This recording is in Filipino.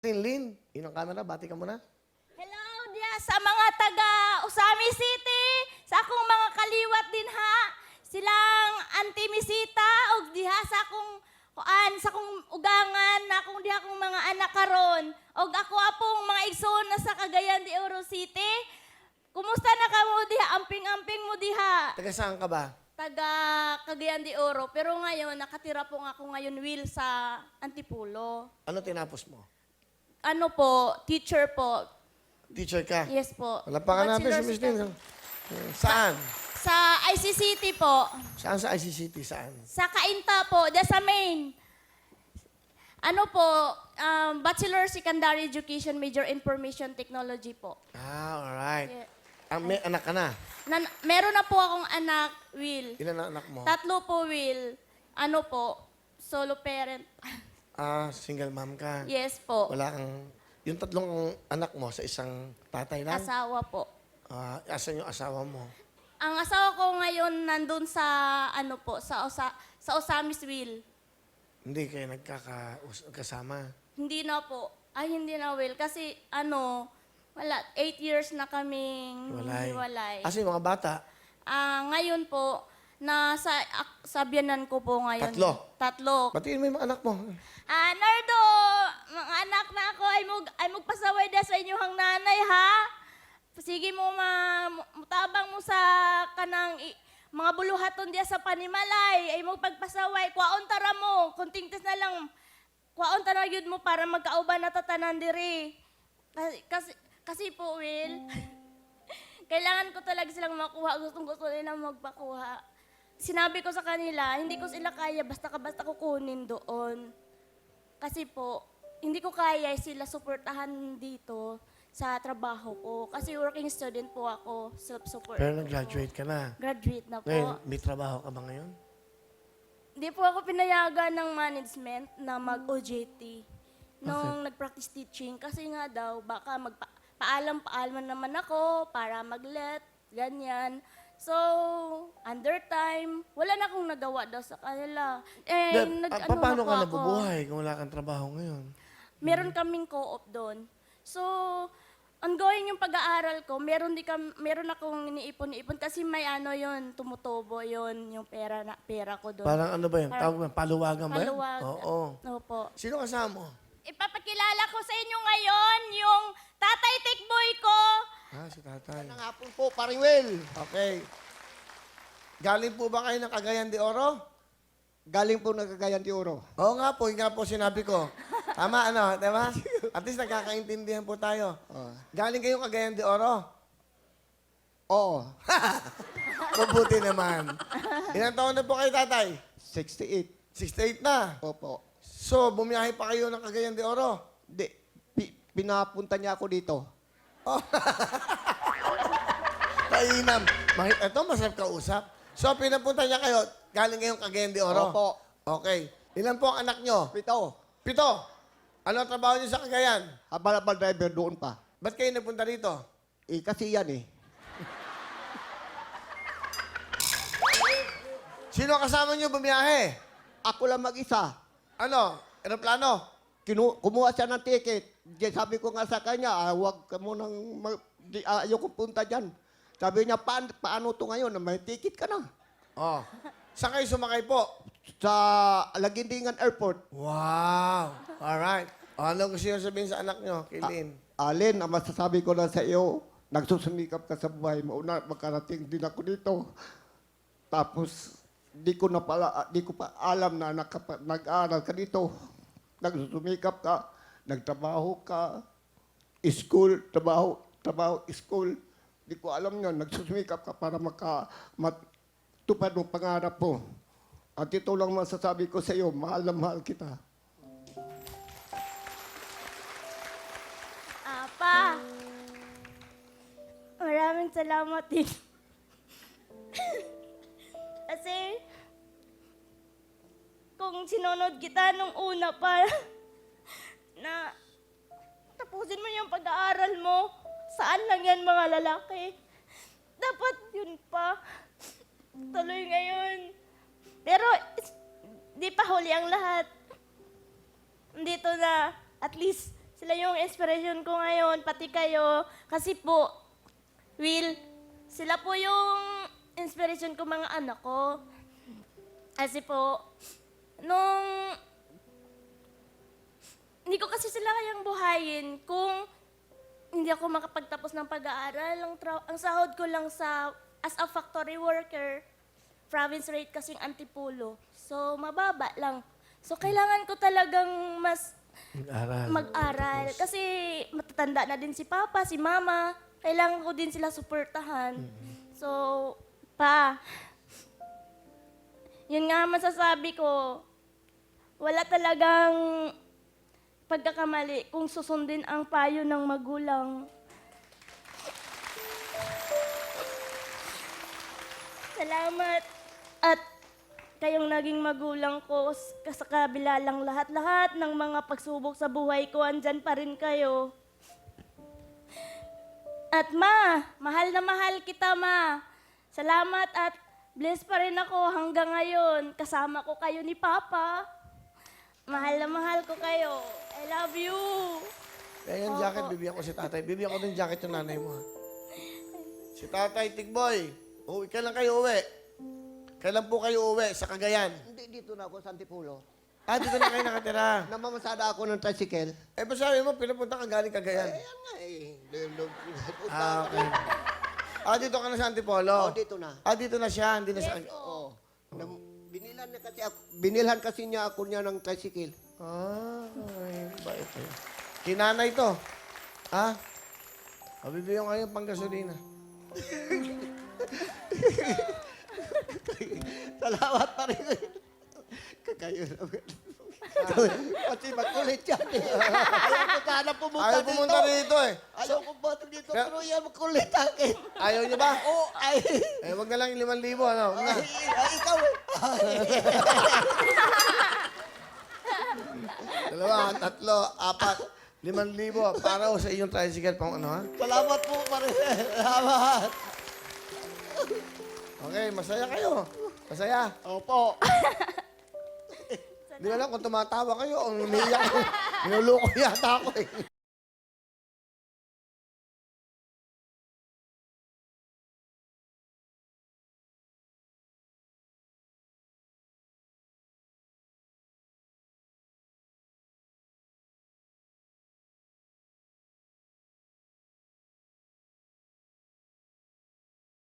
Lin, yun ang camera, bati ka muna. Hello dia sa mga taga Usami City, sa akong mga kaliwat din ha. Silang Auntie Misita og diha sa akong kuan sa akong ugangan na akong diha akong mga anak karon. Og ako apong mga igsoon na sa Cagayan de Oro City. Kumusta na ka mo diha? Amping-amping mo diha. Taga saan ka ba? Taga Cagayan de Oro. Pero ngayon, nakatira po nga ako ngayon, Will, sa Antipulo. Ano tinapos mo? Ano po, teacher po. Teacher ka? Yes po. Wala pa ka natin si Miss Lin. Eh, Saan? Sa ICCT po. Saan sa ICCT? Saan? Sa Kainta po, da sa main. Ano po, um, Bachelor Secondary Education Major Information Technology po. Ah, alright. Yeah. Ah, may anak ka na. Na, meron na po akong anak, Will. Ilan ang anak mo? Tatlo po, Will. Ano po, solo parent. Ah, single mom ka. yes po. Wala kang... Yung tatlong anak mo sa isang tatay lang? Asawa po. Ah, asan yung asawa mo? Ang asawa ko ngayon nandun sa, ano po, sa, Osa, sa Osamis Will. Hindi kayo nagkakasama. Hindi na po. Ay, hindi na, Will. Kasi, ano, wala, eight years na kaming Walay. hiwalay. Yung mga bata? Ah, ngayon po, nasa ak- sa biyanan ko po ngayon. Tatlo? Tatlo. Batiin mo yung mga anak mo. Ah, Nardo, mga anak na ako ay mug ay magpasaway da sa inyong nanay ha. Sige mo ma mutabang mo sa kanang i- mga buluhaton diya sa panimalay ay mo pagpasaway kwaon tara mo kunting tes na lang kwaon tara yun mo para magkauban na tatanan diri. Kasi kasi, kasi po Will. kailangan ko talaga silang makuha. Gustong gusto nila magpakuha. Sinabi ko sa kanila, hindi ko sila kaya basta ka basta kukunin doon. Kasi po, hindi ko kaya sila suportahan dito sa trabaho ko. Kasi working student po ako, self-support. Pero nag-graduate ka na. Graduate na po. Ngayon, may trabaho ka ba ngayon? Hindi po ako pinayagan ng management na mag-OJT nung nag-practice teaching. Kasi nga daw, baka magpaalam-paalam naman ako para mag-let, ganyan. So, under time, wala na akong nagawa daw sa kanila. Eh, Da- nag, ah, ano paano na po ka ako. nabubuhay kung wala kang trabaho ngayon? Meron kaming co-op doon. So, ongoing yung pag-aaral ko. Meron di kam, meron akong iniipon-ipon kasi may ano yon tumutubo yon yung pera na pera ko doon. Parang ano ba yun? Parang- Tawag mo, paluwagan ba yun? Paluwag. Oo. Opo. Sino kasama mo? Ipapakilala ko sa inyo ngayon yung tatay tikboy ko. Ah, si tatay. Ng hapon po, paring Will. Okay. Galing po ba kayo ng Cagayan de Oro? Galing po nagkagayan di Oro. Oo nga po, yun nga po sinabi ko. Tama, ano, di ba? At least nagkakaintindihan po tayo. Oh. Galing kayo Cagayan de Oro? Oo, Mabuti naman. Ilang taon na po kayo, tatay? 68. 68 na. Opo. So, bumiyahe pa kayo ng Cagayan de Oro? Di, pi- pinapunta niya ako dito. Kainam. Mahit, ito, masarap kausap. So, pinapunta niya kayo, galing kayong Cagayan de Oro? Opo. Okay. Ilan po ang anak nyo? Pito, Pito. Ano ang trabaho niyo sa Cagayan? habal-habal driver doon pa. Ba't kayo nagpunta rito? Eh, kasi yan eh. Sino kasama niyo bumiyahe? Ako lang mag-isa. Ano? Aeroplano? Kinu kumuha siya ng ticket. Di, sabi ko nga sa kanya, ah, huwag ka munang, mag- di, ah, ayoko punta dyan. Sabi niya, "Paan- paano to ngayon? May ticket ka na. Oh. Saan kayo sumakay po? Sa Lagindingan Airport. Wow. Alright. Ano gusto niyo sabihin sa anak niyo, Kilin? Alin, ang masasabi ko lang sa iyo, nagsusumikap ka sa buhay mo. Una, makarating din ako dito. Tapos, di ko na pala, di ko pa alam na nag-aaral ka dito. Nagsusumikap ka, nagtrabaho ka, school, trabaho, trabaho, school. Di ko alam yun, nagsusumikap ka para maka, matupad mo pangarap mo. At ito lang masasabi ko sa iyo, mahal na mahal kita. Apa, maraming salamat din. Kasi, kung sinunod kita nung una pa, na tapusin mo yung pag-aaral mo, saan lang yan mga lalaki? Dapat yun pa. Tuloy ngayon. Pero, is- di pa huli ang lahat. Dito na, at least, Sila yung inspiration ko ngayon, pati kayo. Kasi po, Will, sila po yung inspiration ko mga anak ko. Kasi po, nung hindi ko kasi sila kayang buhayin kung hindi ako makapagtapos ng pag-aaral. Ang, ang sahod ko lang sa as a factory worker, province rate kasing antipulo. So, mababa lang. So, kailangan ko talagang mas Aral. mag-aral. Kasi matatanda na din si Papa, si Mama. Kailangan ko din sila suportahan. So, pa, yun nga masasabi ko, wala talagang pagkakamali kung susundin ang payo ng magulang. Salamat at kayong naging magulang ko sa kabila lang lahat-lahat ng mga pagsubok sa buhay ko, andyan pa rin kayo. At ma, mahal na mahal kita ma. Salamat at blessed pa rin ako hanggang ngayon. Kasama ko kayo ni Papa. Mahal na mahal ko kayo. I love you. Kaya yung jacket, bibigyan ko si tatay. Bibigyan ko din jacket yung nanay mo, ha? Si tatay, Tigboy. Uwi ka lang kayo uwi. Kailan po kayo uwi? Sa Cagayan. Hindi dito na ako sa Antipolo. Ah, dito na kayo nakatira. Namamasada ako ng tricycle. Eh, ba sabi mo, pinapunta ka galing Cagayan? Ayan nga eh. Lulog. Ah, okay. Ah, dito ka na sa Antipolo? Oh, dito na. Ah, dito na siya, hindi na sa... Oo. Nam- binilhan na kasi ako, binilhan kasi niya ako niya ng tricycle. Ah, ay, bait eh. Kinanay to. Ha? Bibigyan ko kayo pang gasolina. Salamat pa rin. Kakayo naman. Kasi makulit yan eh. Ayaw ko sana pumunta Ayaw dito. pumunta rito eh. Ayaw ko pumunta dito. Kaya- Pero yan makulit akin. Ayaw niyo ba? Oo, ay. Eh, wag na lang yung 5,000, ano? Wag na. Ay, ay, ikaw eh. Dalawa, tatlo, apat, 5,000 para ho sa inyong tricycle pang ano, ha? Salamat po pa rin. Salamat. Okay, masaya kayo. Masaya. Opo. Hindi ko alam kung tumatawa kayo o umiiyak. Niluloko yata ako eh.